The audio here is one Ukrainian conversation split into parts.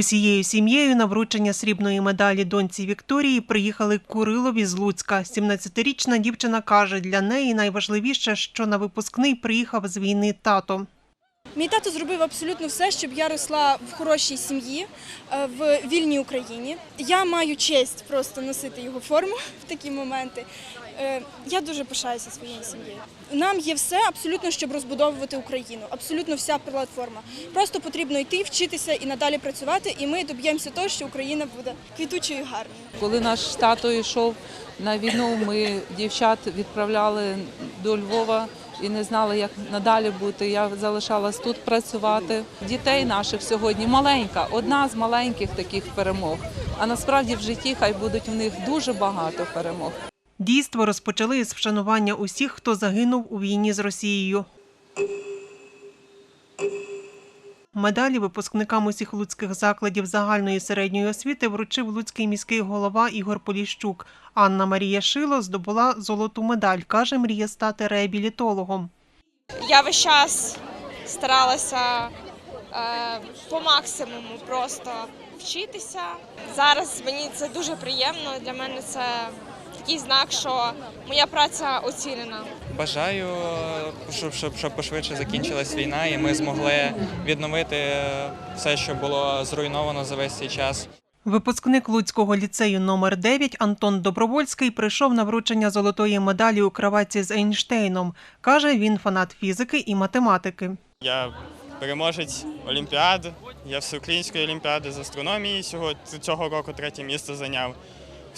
Усією сім'єю на вручення срібної медалі доньці Вікторії приїхали Курилові з Луцька. 17-річна дівчина каже, для неї найважливіше, що на випускний приїхав з війни тато. Мій тато зробив абсолютно все, щоб я росла в хорошій сім'ї, е, в вільній Україні. Я маю честь просто носити його форму в такі моменти. Е, Я дуже пишаюся своєю сім'єю. Нам є все абсолютно, щоб розбудовувати Україну. Абсолютно вся платформа. Просто потрібно йти, вчитися і надалі працювати, і ми доб'ємося того, що Україна буде квітучою і гарною. Коли наш тато йшов на війну, ми дівчат відправляли до Львова і не знали, як надалі бути. Я залишалась тут працювати. Дітей наших сьогодні маленька, одна з маленьких таких перемог. А насправді в житті хай будуть в них дуже багато перемог. Дійство розпочали з вшанування усіх, хто загинув у війні з Росією. Медалі випускникам усіх луцьких закладів загальної середньої освіти вручив луцький міський голова Ігор Поліщук. Анна Марія Шило здобула золоту медаль. Каже, мріє стати реабілітологом. Я весь час старалася е, по максимуму просто вчитися. Зараз мені це дуже приємно. Для мене це такий знак, що моя праця оцінена. Бажаю, щоб, щоб, щоб пошвидше закінчилась війна, і ми змогли відновити все, що було зруйновано за весь цей час. Випускник Луцького ліцею номер 9 Антон Добровольський прийшов на вручення золотої медалі у краваці з Ейнштейном. Каже, він фанат фізики і математики. Я переможець Олімпіад, я всеукраїнської олімпіади з астрономії цього року третє місце зайняв.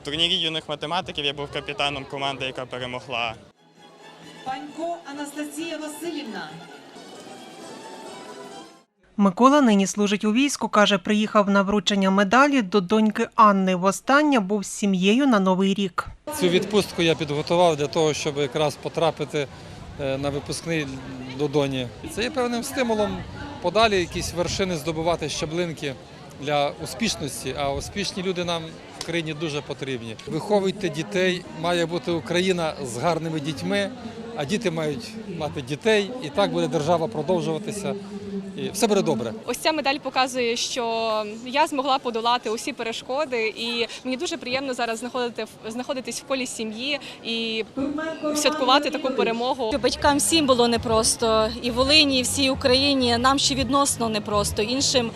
Турнірі юних математиків я був капітаном команди, яка перемогла. Панько Анастасія Васильівна. Микола нині служить у війську. каже, приїхав на вручення медалі до доньки Анни. Востаннє був з сім'єю на новий рік. Цю відпустку я підготував для того, щоб якраз потрапити е, на випускний до доні. Це є певним стимулом подалі якісь вершини здобувати щаблинки для успішності. А успішні люди нам в країні дуже потрібні. Виховуйте дітей, має бути Україна з гарними дітьми, а діти мають мати дітей, і так буде держава продовжуватися. І все буде добре. Ось ця медаль показує, що я змогла подолати усі перешкоди, і мені дуже приємно зараз знаходити знаходитись в колі сім'ї і святкувати таку перемогу. Батькам всім було непросто, і Волині, і всій Україні. Нам ще відносно непросто, іншим.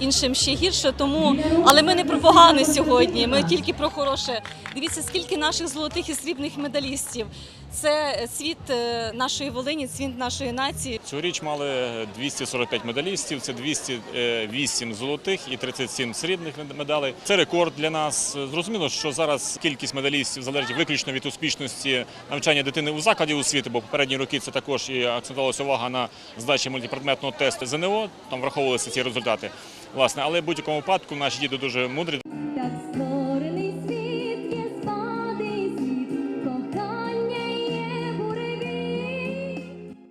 Іншим ще гірше, тому але ми не про погане сьогодні. Ми тільки про хороше. Дивіться, скільки наших золотих і срібних медалістів. Це світ е, нашої Волині, світ нашої нації. Цьогоріч мали 245 медалістів, це 208 золотих і 37 срібних медалей. Це рекорд для нас. Зрозуміло, що зараз кількість медалістів залежить виключно від успішності навчання дитини у закладі освіти, бо попередні роки це також і акцентувалася увага на здачі мультипредметного тесту ЗНО. Там враховувалися ці результати. Власне, але в будь-якому випадку наші діти дуже мудрі,